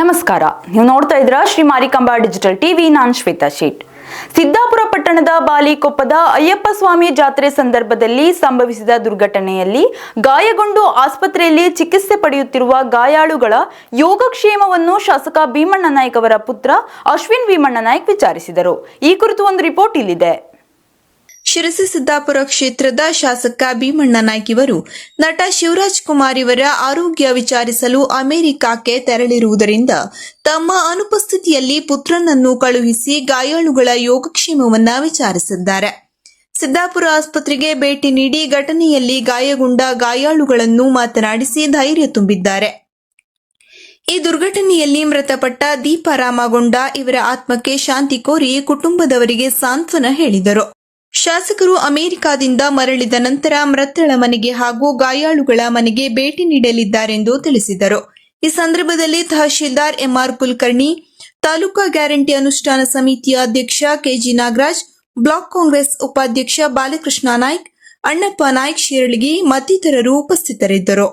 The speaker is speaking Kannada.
ನಮಸ್ಕಾರ. ನೀವು ನೋಡ್ತಾ ಇದ್ರ ಶ್ರೀ ಮಾರಿಕಾಂಬಾ ಡಿಜಿಟಲ್ ಟಿವಿ, ನಾನ್ ಶ್ವೇತಾ ಶೇಟ್. ಸಿದ್ದಾಪುರ ಪಟ್ಟಣದ ಬಾಲಿಕೊಪ್ಪದ ಅಯ್ಯಪ್ಪ ಸ್ವಾಮಿ ಜಾತ್ರೆ ಸಂದರ್ಭದಲ್ಲಿ ಸಂಭವಿಸಿದ ದುರ್ಘಟನೆಯಲ್ಲಿ ಗಾಯಗೊಂಡು ಆಸ್ಪತ್ರೆಯಲ್ಲಿ ಚಿಕಿತ್ಸೆ ಪಡೆಯುತ್ತಿರುವ ಗಾಯಾಳುಗಳ ಯೋಗಕ್ಷೇಮವನ್ನು ಶಾಸಕ ಭೀಮಣ್ಣ ನಾಯ್ಕ್ ಅವರ ಪುತ್ರ ಅಶ್ವಿನ್ ಭೀಮಣ್ಣ ನಾಯ್ಕ್ ವಿಚಾರಿಸಿದರು. ಈ ಕುರಿತು ಒಂದು ರಿಪೋರ್ಟ್ ಇಲ್ಲಿದೆ. ಶಿರಸಿ ಸಿದ್ದಾಪುರ ಕ್ಷೇತ್ರದ ಶಾಸಕ ಭೀಮಣ್ಣ ನಾಯ್ಕ್ ಇವರು ನಟ ಶಿವರಾಜ್ ಕುಮಾರ್ ಇವರ ಆರೋಗ್ಯ ವಿಚಾರಿಸಲು ಅಮೆರಿಕಕ್ಕೆ ತೆರಳಿರುವುದರಿಂದ ತಮ್ಮ ಅನುಪಸ್ಥಿತಿಯಲ್ಲಿ ಪುತ್ರನನ್ನು ಕಳುಹಿಸಿ ಗಾಯಾಳುಗಳ ಯೋಗಕ್ಷೇಮವನ್ನ ವಿಚಾರಿಸಿದ್ದಾರೆ. ಸಿದ್ದಾಪುರ ಆಸ್ಪತ್ರೆಗೆ ಭೇಟಿ ನೀಡಿ ಘಟನೆಯಲ್ಲಿ ಗಾಯಗೊಂಡ ಗಾಯಾಳುಗಳನ್ನು ಮಾತನಾಡಿಸಿ ಧೈರ್ಯ ತುಂಬಿದ್ದಾರೆ. ಈ ದುರ್ಘಟನೆಯಲ್ಲಿ ಮೃತಪಟ್ಟ ದೀಪ ರಾಮಗೊಂಡ ಇವರ ಆತ್ಮಕ್ಕೆ ಶಾಂತಿ ಕೋರಿ ಕುಟುಂಬದವರಿಗೆ ಸಾಂತ್ವನ ಹೇಳಿದರು. ಶಾಸಕರು ಅಮೆರಿಕಾದಿಂದ ಮರಳಿದ ನಂತರ ಮೃತಳ ಮನೆಗೆ ಹಾಗೂ ಗಾಯಾಳುಗಳ ಮನೆಗೆ ಭೇಟಿ ನೀಡಲಿದ್ದಾರೆಂದು ತಿಳಿಸಿದರು. ಈ ಸಂದರ್ಭದಲ್ಲಿ tahsildar M R Kulkarni, taluka guarantee ಅನುಷ್ಠಾನ ಸಮಿತಿಯ ಅಧ್ಯಕ್ಷ ಕೆಜಿ ನಾಗರಾಜ್, ಬ್ಲಾಕ್ ಕಾಂಗ್ರೆಸ್ ಉಪಾಧ್ಯಕ್ಷ ಬಾಲಕೃಷ್ಣ ನಾಯ್ಕ್, ಅಣ್ಣಪ್ಪ ನಾಯ್ಕ್ ಶಿರಳಗಿ ಮತ್ತಿತರರು ಉಪಸ್ಥಿತರಿದ್ದರು.